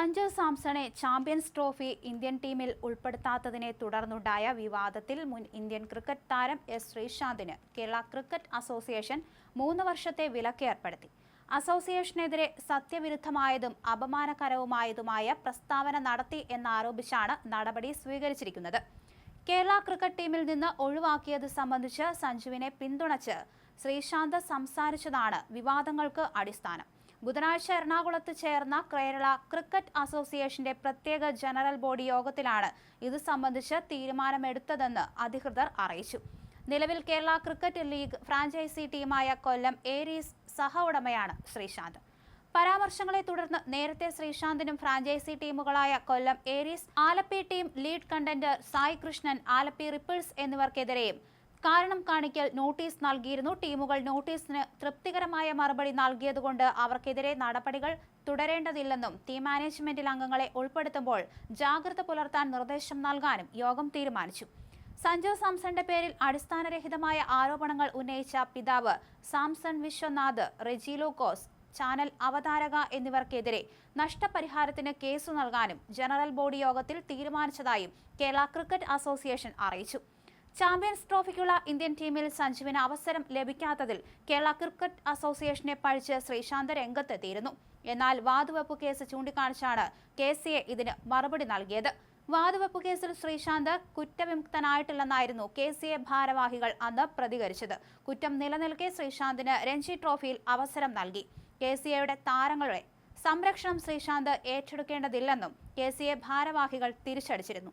സഞ്ജു സാംസണെ champions trophy Indian ടീമിൽ ഉൾപ്പെടുത്താത്തതിനെ തുടർന്നുണ്ടായ വിവാദത്തിൽ മുൻ ഇന്ത്യൻ ക്രിക്കറ്റ് താരം എസ് ശ്രീശാന്തിന് കേരള ക്രിക്കറ്റ് അസോസിയേഷൻ മൂന്ന് വർഷത്തെ വിലക്ക് ഏർപ്പെടുത്തി. അസോസിയേഷനെതിരെ സത്യവിരുദ്ധമായതും അപമാനകരവുമായതുമായ പ്രസ്താവന നടത്തി എന്നാരോപിച്ചാണ് നടപടി സ്വീകരിച്ചിരിക്കുന്നത്. കേരള ക്രിക്കറ്റ് ടീമിൽ നിന്ന് ഒഴിവാക്കിയത് സംബന്ധിച്ച് സഞ്ജുവിനെ പിന്തുണച്ച് ശ്രീശാന്ത് സംസാരിച്ചതാണ് വിവാദങ്ങൾക്ക് അടിസ്ഥാനം. ബുധനാഴ്ച എറണാകുളത്ത് ചേർന്ന കേരള ക്രിക്കറ്റ് അസോസിയേഷന്റെ പ്രത്യേക ജനറൽ ബോഡി യോഗത്തിലാണ് ഇത് സംബന്ധിച്ച് തീരുമാനമെടുത്തതെന്ന് അധികൃതർ അറിയിച്ചു. നിലവിൽ കേരള ക്രിക്കറ്റ് ലീഗ് ഫ്രാഞ്ചൈസി ടീമായ കൊല്ലം ഏരീസ് സഹ ഉടമയാണ് ശ്രീശാന്ത്. പരാമർശങ്ങളെ തുടർന്ന് നേരത്തെ ശ്രീശാന്തിനും franchise ടീമുകളായ Kollam Aries Alleppey team lead contender Sai Krishnan Alleppey Ripples എന്നിവർക്കെതിരെയും കാരണം കാണിക്കൽ നോട്ടീസ് നൽകിയിരുന്നു. ടീമുകൾ നോട്ടീസിന് തൃപ്തികരമായ മറുപടി നൽകിയതുകൊണ്ട് അവർക്കെതിരെ നടപടികൾ തുടരേണ്ടതില്ലെന്നും ടീം മാനേജ്മെന്റിൽ അംഗങ്ങളെ ഉൾപ്പെടുത്തുമ്പോൾ ജാഗ്രത പുലർത്താൻ നിർദ്ദേശം നൽകാനും യോഗം തീരുമാനിച്ചു. സഞ്ജു സാംസന്റെ പേരിൽ അടിസ്ഥാനരഹിതമായ ആരോപണങ്ങൾ ഉന്നയിച്ച പിതാവ് സാംസൺ വിശ്വനാഥ് റെജി ലൂക്കോസ് ചാനൽ അവതാരക എന്നിവർക്കെതിരെ നഷ്ടപരിഹാരത്തിന് കേസു നൽകാനും ജനറൽ ബോഡി യോഗത്തിൽ തീരുമാനിച്ചതായും കേരള ക്രിക്കറ്റ് അസോസിയേഷൻ അറിയിച്ചു. ചാമ്പ്യൻസ് ട്രോഫിക്കുള്ള ഇന്ത്യൻ ടീമിൽ സഞ്ജുവിന് അവസരം ലഭിക്കാത്തതിൽ കേരള ക്രിക്കറ്റ് അസോസിയേഷനെ പഴിച്ച് ശ്രീശാന്ത് രംഗത്തെത്തിയിരുന്നു. എന്നാൽ വാതുവെപ്പ് കേസ് ചൂണ്ടിക്കാണിച്ചാണ് കെ സി എ ഇതിന് മറുപടി നൽകിയത്. വാതുവെപ്പ് കേസിൽ ശ്രീശാന്ത് കുറ്റവിമുക്തനായിട്ടില്ലെന്നായിരുന്നു കെ സി എ ഭാരവാഹികൾ അന്ന് പ്രതികരിച്ചത്. കുറ്റം നിലനിൽക്കെ ശ്രീശാന്തിന് രഞ്ജി ട്രോഫിയിൽ അവസരം നൽകി. കെ സി എയുടെ താരങ്ങളുടെ സംരക്ഷണം ശ്രീശാന്ത് ഏറ്റെടുക്കേണ്ടതില്ലെന്നും കെ സി എ ഭാരവാഹികൾ തിരിച്ചടിച്ചിരുന്നു.